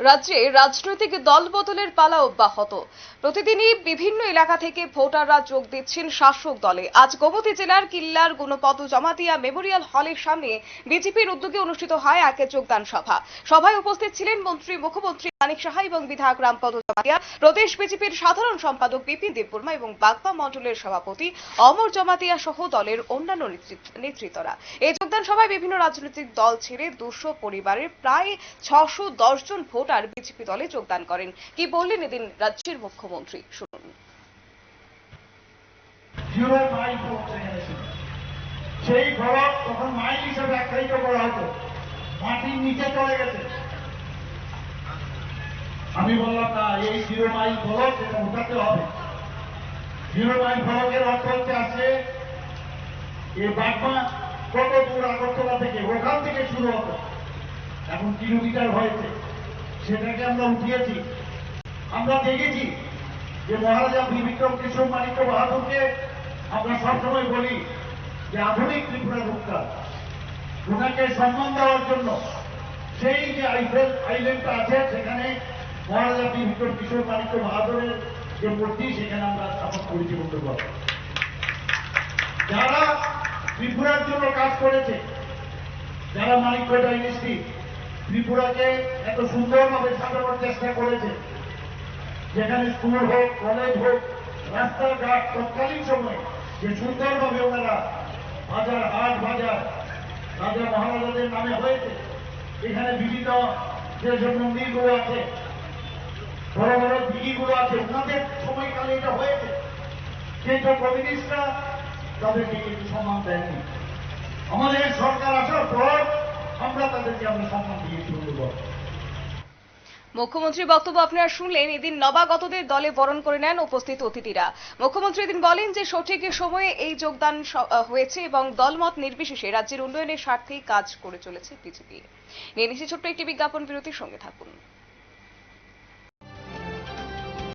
রাজ্যে রাজনৈতিক দল বদলের পালা অব্যাহত। প্রতিদিনই বিভিন্ন এলাকা থেকে ভোটাররা যোগ দিচ্ছেন শাসক দলে। আজ গোমতী জেলার কিল্লার গুণপদ জমাতিয়া মেমোরিয়াল হলের সামনে বিজেপির উদ্যোগে অনুষ্ঠিত হয় এক যোগদান সভা। সভায় উপস্থিত ছিলেন মন্ত্রী, মুখ্যমন্ত্রী মানিক সাহা এবং বিধায়ক রামপদ জমাতিয়া প্রদেশ বিজেপির সাধারণ সম্পাদক বিপিন দেববর্মা এবং বাগপা মণ্ডলের সভাপতি অমর জমাতিয়া সহ দলের অন্যান্য নেতৃত্বরা। এই যোগদান সভায় বিভিন্ন রাজনৈতিক দল ছেড়ে দুশো পরিবারের প্রায় ছশো জন ভোটার বিজেপি দলে যোগদান করেন। কি বললেন এদিন রাজ্যের মুখ্যমন্ত্রী? শুনুন। সেই ফলক তখন মাইল হিসেবে আখ্যায়িত করা হতো। মাটির নিচে চলে গেছে। আমি বললাম, না, এই জিরো মাইল ফলক এটা উঠাতে হবে। জিরো মাইল ফলকের অর্থ হচ্ছে আছে এই বাগমা কত দূর আগরতলা থেকে, ওখান থেকে শুরু হতো। এখন কিলোমিটার হয়েছে। সেটাকে আমরা উঠিয়েছি। আমরা দেখেছি যে মহারাজা বীর বিক্রম কৃষ্ণ মানিক্য বাহাদুরকে আমরা সবসময় বলি যে আধুনিক ত্রিপুরা রূপটা ওনাকে সম্মান দেওয়ার জন্য সেই যে আইল্যান্ডটা আছে, সেখানে মহারাজা বীর কিশোর মানিক্য বাহাদুরের যে মূর্তি, সেখানে আমরা স্থাপন করেছি বন্ধুগণ। যারা ত্রিপুরার জন্য কাজ করেছে, যারা মানিক্য ডাইনেস্টি ত্রিপুরাকে এত সুন্দরভাবে সাজানোর চেষ্টা করেছে, যেখানে স্কুল হোক, কলেজ হোক, রাস্তাঘাট তৎকালীন সময়ে যে সুন্দরভাবে ওনারা বাজার হাট বাজার রাজা মহারাজাদের নামে হয়েছে, এখানে বিভিন্ন যে মন্দিরগুলো আছে। বড় বড় দিঘিগুলো আছে। ওনাদের সময়কালে এটা হয়েছে। কিন্তু কমিউনিস্টরা তাদেরকে কিন্তু সম্মান দেয়নি। আমাদের সরকার আসার পর আমরা তাদেরকে আমরা সম্মান দিয়েছি বন্ধুগণ মুখ্যমন্ত্রীর বক্তব্য আপনারা শুনলেন। এদিন নবাগতদের দলে বরণ করে নেন উপস্থিত অতিথিরা। মুখ্যমন্ত্রী এদিন বলেন যে, সঠিক সময়ে এই যোগদান হয়েছে এবং দলমত নির্বিশেষে রাজ্যের উন্নয়নের স্বার্থেই কাজ করে চলেছে বিজেপি। নিয়ে নিচ্ছি ছোট্ট একটি বিজ্ঞাপন, বিরতির সঙ্গে থাকুন।